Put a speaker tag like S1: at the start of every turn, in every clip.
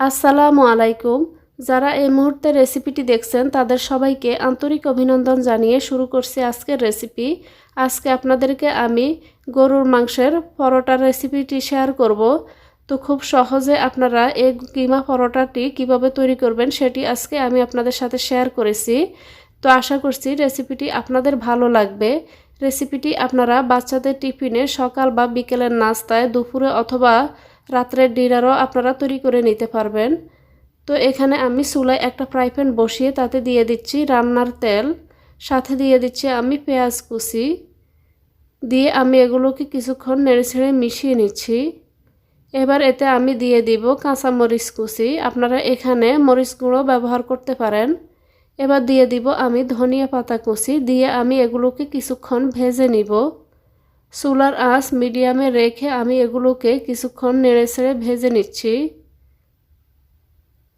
S1: আসসালামু আলাইকুম। যারা এই মুহূর্তে রেসিপিটি দেখছেন, তাদের সবাইকে আন্তরিক অভিনন্দন জানিয়ে শুরু করছি আজকের রেসিপি। আজকে আপনাদেরকে আমি গরুর মাংসের পরোটার রেসিপিটি শেয়ার করব। তো খুব সহজে আপনারা এই কিমা পরোটাটি কীভাবে তৈরি করবেন, সেটি আজকে আমি আপনাদের সাথে শেয়ার করেছি। তো আশা করছি রেসিপিটি আপনাদের ভালো লাগবে। রেসিপিটি আপনারা বাচ্চাদের টিফিনে সকাল বা বিকেলের নাস্তায়, দুপুরে অথবা রাত্রের ডিনারও আপনারা তৈরি করে নিতে পারবেন। তো এখানে আমি চুলায় একটা ফ্রাই প্যান বসিয়ে তাতে দিয়ে দিচ্ছি রান্নার তেল। সাথে দিয়ে দিচ্ছি আমি পেঁয়াজ কুচি। দিয়ে আমি এগুলোকে কিছুক্ষণ নেড়ে ছেড়ে মিশিয়ে নিচ্ছি। এবার এতে আমি দিয়ে দিব কাঁচা মরিচ কুচি। আপনারা এখানে মরিচ গুঁড়ো ব্যবহার করতে পারেন। এবার দিয়ে দিব আমি ধনিয়া পাতা কুচি। দিয়ে আমি এগুলোকে কিছুক্ষণ ভেজে নিব। চুলার আঁচ মিডিয়ামে রেখে আমি এগুলোকে কিছুক্ষণ নেড়ে ছেড়ে ভেজে নিচ্ছি।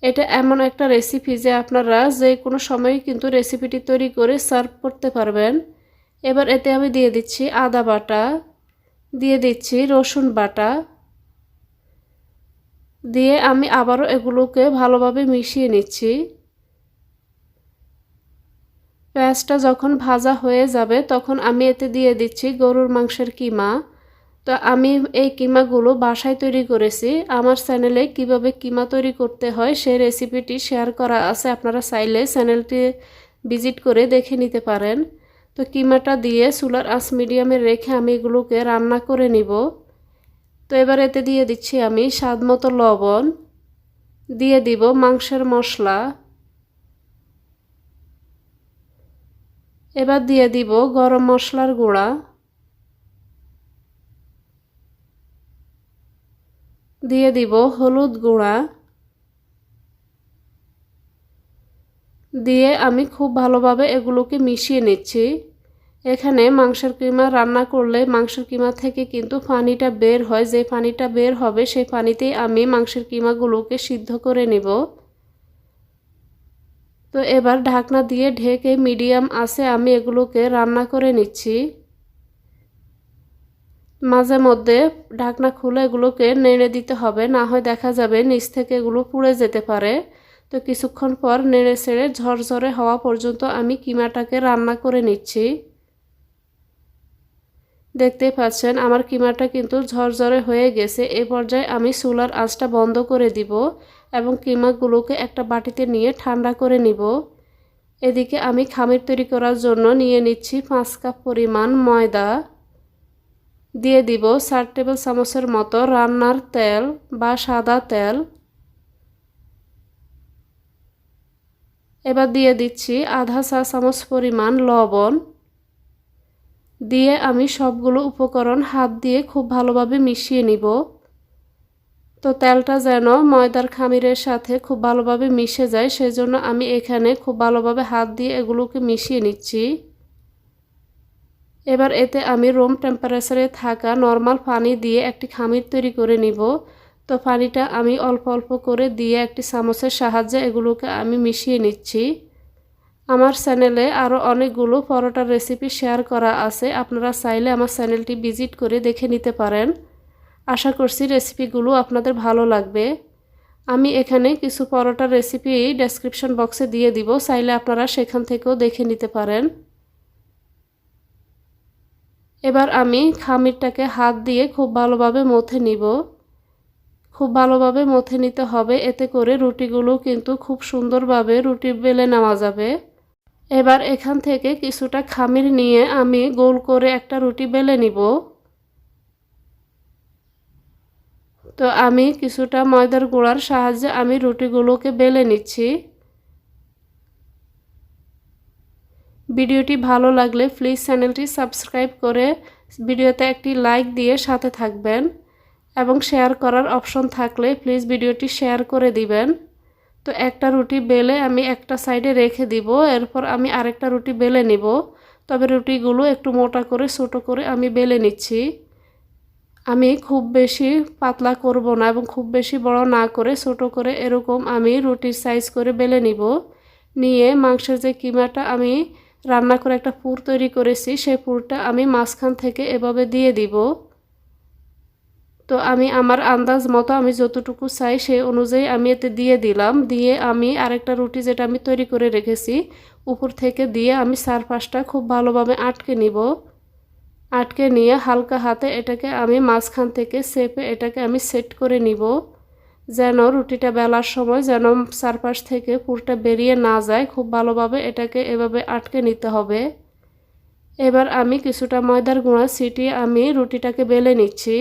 S1: এটা এমন একটা রেসিপি যে আপনারা যে কোনো সময় কিন্তু রেসিপিটি তৈরি করে সার্ভ করতে পারবেন। এবার এতে আমি দিয়ে দিচ্ছি আদা বাটা, দিয়ে দিচ্ছি রসুন বাটা। দিয়ে আমি আবারও এগুলোকে ভালোভাবে মিশিয়ে নিচ্ছি। পেঁয়াজটা যখন ভাজা হয়ে যাবে, তখন আমি এতে দিয়ে দিচ্ছি গরুর মাংসের কিমা। তো আমি এই কিমাগুলো বাসায় তৈরি করেছি। আমার চ্যানেলে কীভাবে কিমা তৈরি করতে হয় সেই রেসিপিটি শেয়ার করা আছে। আপনারা চাইলে চ্যানেলটি ভিজিট করে দেখে নিতে পারেন। তো কিমাটা দিয়ে চুলার আঁচ মিডিয়ামে রেখে আমি এগুলোকে রান্না করে নিব। তো এবার এতে দিয়ে দিচ্ছি আমি স্বাদ মতো লবণ। দিয়ে দিব মাংসের মশলা। এবার দিয়ে দিব গরম মশলার গুঁড়া। দিয়ে দিব হলুদ গুঁড়া। দিয়ে আমি খুব ভালোভাবে এগুলোকে মিশিয়ে নিচ্ছি। এখানে মাংসের কিমা রান্না করলে মাংসের কিমা থেকে কিন্তু পানিটা বের হয়। যে পানিটা বের হবে, সেই পানিতেই আমি মাংসের কিমাগুলোকে সিদ্ধ করে নিব। তো এবার ঢাকনা দিয়ে ঢেকে মিডিয়াম আছে, আমি এগুলোকে রান্না করে নিচ্ছি। মাঝে মধ্যে ঢাকনা খুলে এগুলোকে নেড়ে দিতে হবে, না হয় দেখা যাবে নিচ থেকে এগুলো পুড়ে যেতে পারে। তো কিছুক্ষণ পর নেড়ে ছেড়ে ঝরঝরে হওয়া পর্যন্ত আমি কিমাটাকে রান্না করে নিচ্ছি। দেখতে পাচ্ছেন, আমার কিমাটা কিন্তু ঝরঝরে হয়ে গেছে। এ পর্যায়ে আমি চুলার আঁচটা বন্ধ করে দিব। এবং কিমাগুলোকে একটা বাটিতে নিয়ে ঠান্ডা করে নিব। এদিকে আমি খামির তৈরি করার জন্য নিয়ে নিচ্ছি পাঁচ কাপ পরিমাণ ময়দা। দিয়ে দিব চার টেবিল চামচের মতো রান্নার তেল বা সাদা তেল। এবার দিয়ে দিচ্ছি আধা চা চামচ পরিমাণ লবণ। দিয়ে আমি সবগুলো উপকরণ হাত দিয়ে খুব ভালোভাবে মিশিয়ে নিব। তো তেলটা যেন ময়দার খামিরের সাথে খুব ভালোভাবে মিশে যায়, সেজন্য আমি এখানে খুব ভালোভাবে হাত দিয়ে এগুলোকে মিশিয়ে নিচ্ছি। এবার এতে আমি রুম টেম্পারেচারে থাকা নর্মাল পানি দিয়ে একটি খামির তৈরি করে নিব। তো পানিটা আমি অল্প অল্প করে দিয়ে একটি চামচের সাহায্যে এগুলোকে আমি মিশিয়ে নিচ্ছি। আমার চ্যানেলে আরও অনেকগুলো পরোটার রেসিপি শেয়ার করা আছে, আপনারা চাইলে আমার চ্যানেলটি ভিজিট করে দেখে নিতে পারেন। আশা করছি রেসিপিগুলো আপনাদের ভালো লাগবে। আমি এখানে কিছু পরোটার রেসিপি ডেসক্রিপশন বক্সে দিয়ে দিব, চাইলে আপনারা সেখান থেকেও দেখে নিতে পারেন। এবার আমি খামিরটাকে হাত দিয়ে খুব ভালোভাবে মথে নিব। খুব ভালোভাবে মথে নিতে হবে, এতে করে রুটিগুলো কিন্তু খুব সুন্দরভাবে রুটি বেলে নেওয়া যাবে। এবার এখান থেকে কিছুটা খামির নিয়ে আমি গোল করে একটা রুটি বেলে নিব। তো আমি কিছুটা ময়দার গুঁড়ার সাহায্যে আমি রুটিগুলোকে বেলে নিচ্ছি। ভিডিওটি ভালো লাগলে প্লিজ চ্যানেলটি সাবস্ক্রাইব করে ভিডিওতে একটি লাইক দিয়ে সাথে থাকবেন এবং শেয়ার করার অপশন থাকলে প্লিজ ভিডিওটি শেয়ার করে দিবেন। তো একটা রুটি বেলে আমি একটা সাইডে রেখে দিব, এরপর আমি আরেকটা রুটি বেলে নিব। তবে রুটিগুলো একটু মোটা করে, ছোটো করে আমি বেলে নিচ্ছি। আমি খুব বেশি পাতলা করব না এবং খুব বেশি বড় না করে ছোট করে এরকম আমি রুটির সাইজ করে বেলে নিব। নিয়ে মাংসের যে কিমাটা আমি রান্না করে একটা পুর তৈরি করেছি, সেই পুরটা আমি মাঝখান থেকে এভাবে দিয়ে দিব। তো আমি আমার আন্দাজ মতো আমি যতটুকু চাই সেই অনুযায়ী আমি এতে দিয়ে দিলাম। দিয়ে আমি আরেকটা রুটি যেটা আমি তৈরি করে রেখেছি, উপর থেকে দিয়ে আমি চারপাশটা খুব ভালোভাবে আটকে নিব। আটকে নিয়ে হালকা হাতে এটাকে আমি মাঝখান থেকে সেপে এটাকে আমি সেট করে নিব, যেন রুটিটা বেলার সময় যেন চারপাশ থেকে পুরটা বেরিয়ে না যায়। খুব ভালোভাবে এটাকে এভাবে আটকে নিতে হবে। এবার আমি কিছুটা ময়দার গুঁড়া ছিটিয়ে আমি রুটিটাকে বেলে নিচ্ছি।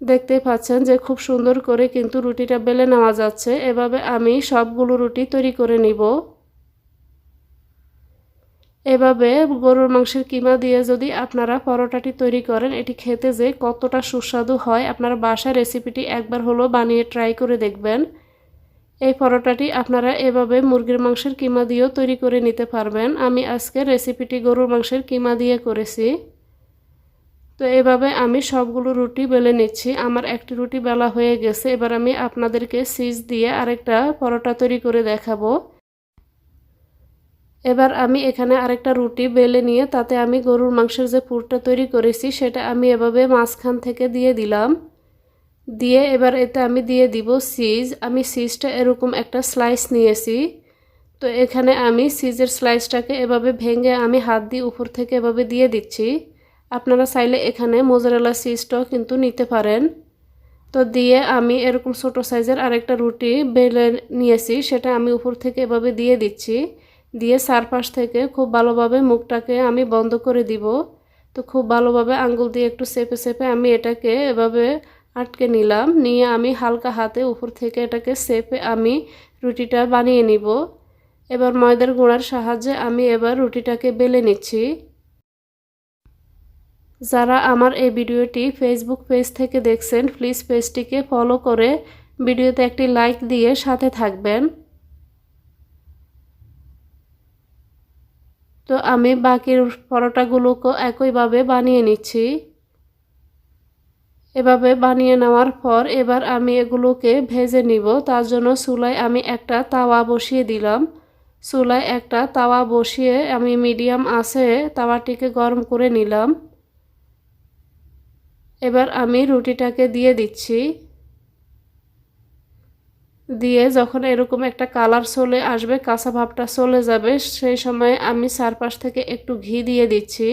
S1: দেখতে পাচ্ছেন যে খুব সুন্দর করে কিন্তু রুটিটা বেলে নেওয়া যাচ্ছে। এভাবে আমি সবগুলো রুটি তৈরি করে নিব। এভাবে গরুর মাংসের কিমা দিয়ে যদি আপনারা পরোটাটি তৈরি করেন, এটি খেতে যে কতটা সুস্বাদু হয়, আপনারা বাসায় রেসিপিটি একবার হলো বানিয়ে ট্রাই করে দেখবেন। এই পরোটাটি আপনারা এভাবে মুরগির মাংসের কিমা দিয়েও তৈরি করে নিতে পারবেন। আমি আজকে রেসিপিটি গরুর মাংসের কিমা দিয়ে করেছি। তো এভাবে আমি সবগুলো রুটি বেলে নিচ্ছি। আমার একটি রুটি বেলা হয়ে গেছে। এবার আমি আপনাদেরকে সিজ দিয়ে আরেকটা পরোটা তৈরি করে দেখাবো। এবার আমি এখানে আরেকটা রুটি বেলে নিয়ে তাতে আমি গরুর মাংসের যে পুরটা তৈরি করেছি, সেটা আমি এভাবে মাঝখান থেকে দিয়ে দিলাম। দিয়ে এবার এতে আমি দিয়ে দিব সিজ আমি সিজটা এরকম একটা স্লাইস নিয়েছি। তো এখানে আমি সিজের স্লাইসটাকে এভাবে ভেঙে আমি হাত দিয়ে উপর থেকে এভাবে দিয়ে দিচ্ছি। আপনারা চাইলে এখানে মোজারেলা সিজটাও কিন্তু নিতে পারেন। তো দিয়ে আমি এরকম ছোট সাইজের আরেকটা রুটি বেলে নিয়েছি, সেটা আমি উপর থেকে এভাবে দিয়ে দিচ্ছি। দিয়ে চারপাশ থেকে খুব ভালোভাবে মুখটাকে আমি বন্ধ করে দিব। তো খুব ভালোভাবে আঙ্গুল দিয়ে একটু চেপে চেপে আমি এটাকে এভাবে আটকে নিলাম। নিয়ে আমি হালকা হাতে উপর থেকে এটাকে চেপে আমি রুটিটা বানিয়ে নিব। এবার ময়দার গুঁড়ার সাহায্যে আমি এবার রুটিটাকে বেলে নিচ্ছি। যারা আমার এই ভিডিওটি ফেসবুক পেজ থেকে দেখছেন প্লিজ পেজটিকে ফলো করে ভিডিওতে একটি লাইক দিয়ে সাথে থাকবেন। তো আমি বাকির পরোটাগুলোকেও একইভাবে বানিয়ে নিচ্ছি। এভাবে বানিয়ে নেওয়ার পর এবার আমি এগুলোকে ভেজে নিব। তার জন্য চুলায় আমি একটা তাওয়া বসিয়ে দিলাম। চুলায় একটা তাওয়া বসিয়ে আমি মিডিয়াম আছে তাওয়াটিকে গরম করে নিলাম। এবার আমি রুটিটাকে দিয়ে দিচ্ছি। দিয়ে যখন এরকম একটা কালার চলে আসবে, কাঁচা ভাবটা চলে যাবে, সেই সময় আমি চারপাশ থেকে একটু ঘি দিয়ে দিচ্ছি।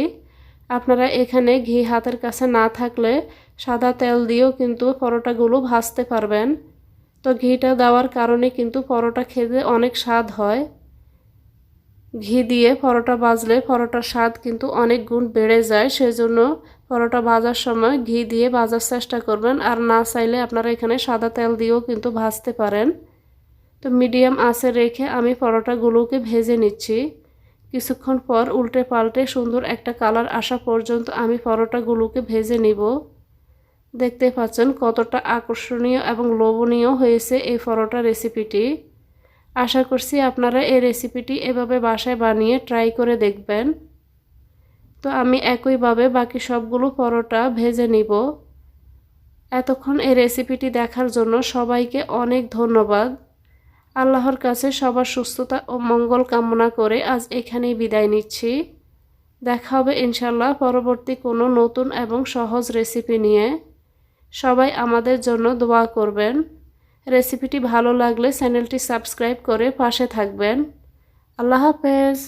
S1: আপনারা এখানে ঘি হাতের কাছে না থাকলে সাদা তেল দিয়েও কিন্তু পরোটাগুলো ভাজতে পারবেন। তো ঘিটা দেওয়ার কারণে কিন্তু পরোটা খেতে অনেক স্বাদ হয়। ঘি দিয়ে পরোটা বাজলে পরোটার স্বাদ কিন্তু অনেক গুণ বেড়ে যায়, সেজন্য পরোটা ভাজার সময় ঘি দিয়ে ভাজার চেষ্টা করবেন, আর না চাইলে আপনারা এখানে সাদা তেল দিয়েও কিন্তু ভাজতে পারেন। তো মিডিয়াম আঁচে রেখে আমি পরোটাগুলোকে ভেজে নিচ্ছি। কিছুক্ষণ পর উল্টে পাল্টে সুন্দর একটা কালার আসা পর্যন্ত আমি পরোটাগুলোকে ভেজে নিব। দেখতে পাচ্ছেন কতটা আকর্ষণীয় এবং লোভনীয় হয়েছে এই পরোটা রেসিপিটি। আশা করছি আপনারা এই রেসিপিটি এভাবে বাসায় বানিয়ে ট্রাই করে দেখবেন। তো আমি একইভাবে বাকি সবগুলো পরোটা ভেজে নিব। এতক্ষণ এই রেসিপিটি দেখার জন্য সবাইকে অনেক ধন্যবাদ। আল্লাহর কাছে সবার সুস্থতা ও মঙ্গল কামনা করে আজ এখানেই বিদায় নিচ্ছি। দেখা হবে ইনশাল্লাহ পরবর্তী কোনো নতুন এবং সহজ রেসিপি নিয়ে। সবাই আমাদের জন্য দোয়া করবেন। রেসিপিটি ভালো লাগলে চ্যানেলটি সাবস্ক্রাইব করে পাশে থাকবেন। আল্লাহ হাফেজ।